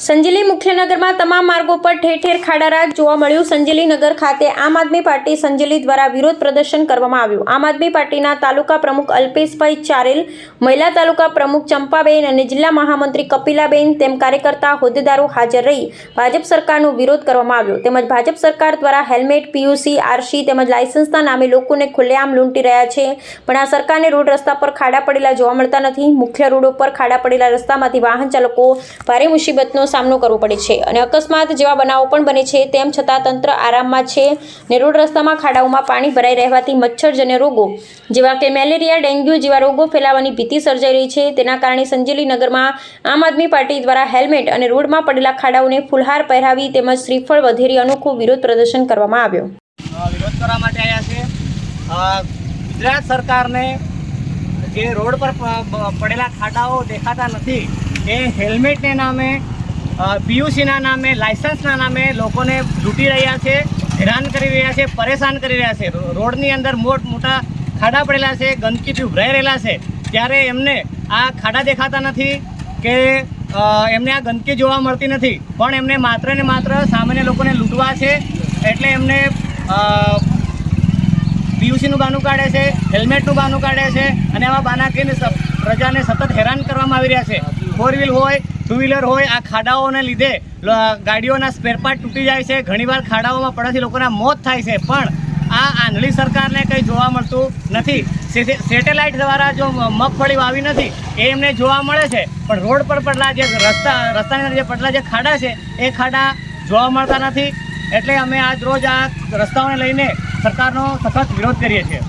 સંજેલી મુખ્યનગરમાં તમામ માર્ગો પર ઠેર ઠેર ખાડારાજ જોવા મળ્યું. સંજેલી નગર ખાતે આમ આદમી પાર્ટી સંજેલી દ્વારા વિરોધ પ્રદર્શન કરવામાં આવ્યું. આમ આદમી પાર્ટીના તાલુકા પ્રમુખ અલ્પેશભાઈ ચારેલ, મહિલા તાલુકા પ્રમુખ ચંપાબેન અને જિલ્લા મહામંત્રી કપિલાબેન તેમ કાર્યકર્તા હોદ્દેદારો હાજર રહી ભાજપ સરકારનો વિરોધ કરવામાં આવ્યો. તેમજ ભાજપ સરકાર દ્વારા હેલ્મેટ, પીયુસી, આરસી તેમજ લાયસન્સના નામે લોકોને ખુલ્લેઆમ લૂંટી રહ્યા છે. પણ આ સરકારને રોડ રસ્તા પર ખાડા પડેલા જોવા મળતા નથી. મુખ્ય રોડો પર ખાડા પડેલા રસ્તામાંથી વાહન ચાલકો ભારે મુસીબતનો સામનો કરવો પડે છે અને અકસ્માત જેવા બનાવો પણ બને છે. તેમ છતાં તંત્ર આરામમાં છે ને રોડ રસ્તામાં ખાડાઓમાં પાણી ભરાઈ રહેવાથી મચ્છરજન્ય રોગો જેવા કે મેલેરિયા, ડેન્ગ્યુ જેવા રોગો ફેલાવાની ભીતિ સર્જાઈ રહી છે. તેના કારણે સંજેલી નગરમાં આમ આદમી પાર્ટી દ્વારા હેલ્મેટ અને રોડમાં પડેલા ખાડાઓને ફુલહાર પહેરાવી તેમજ શ્રીફળ વધેરી અનોખો વિરોધ પ્રદર્શન કરવામાં આવ્યું. વિરોધ કરવા માટે આવ્યા છે. ગુજરાત સરકારને જે રોડ પર પડેલા ખાડાઓ દેખાતા નથી, એ હેલ્મેટને નામે પીયુસીના નામે, લાયસન્સના નામે લોકોને લૂંટી રહ્યા છે, હેરાન કરી રહ્યા છે, પરેશાન કરી રહ્યા છે. રોડની અંદર મોટ મોટા ખાડા પડેલા છે ગંદકીથી ઉભરાઈ રહેલા છે. ત્યારે એમને આ ખાડા દેખાતા નથી કે એમને આ ગંદકી જોવા મળતી નથી. પણ એમને માત્ર ને માત્ર સામાન્ય લોકોને લૂંટવા છે, એટલે એમને પીયુસીનું બાનું કાઢે છે, હેલ્મેટનું બાનું કાઢે છે, અને આવા બાના કહીને પ્રજાને સતત હેરાન કરવામાં આવી રહ્યા છે. ફોર વ્હીલ હોય ટુ વ્હીલર હોય, આ ખાડાઓને લીધે ગાડીઓના સ્પેરપાર્ટ તૂટી જાય છે. ઘણીવાર ખાડાઓમાં પડવાથી લોકોના મોત થાય છે. પણ આ આંધળી સરકારને કંઈ જોવા મળતું નથી. સેટેલાઇટ દ્વારા જો મગફળી વાવી નથી, એ એમને જોવા મળે છે. પણ રોડ પર પડેલા જે રસ્તા, રસ્તાની અંદર જે પડેલા જે ખાડા છે, એ ખાડા જોવા મળતા નથી. એટલે અમે આજ રોજ આ રસ્તાઓને લઈને સરકારનો સખત વિરોધ કરીએ છીએ.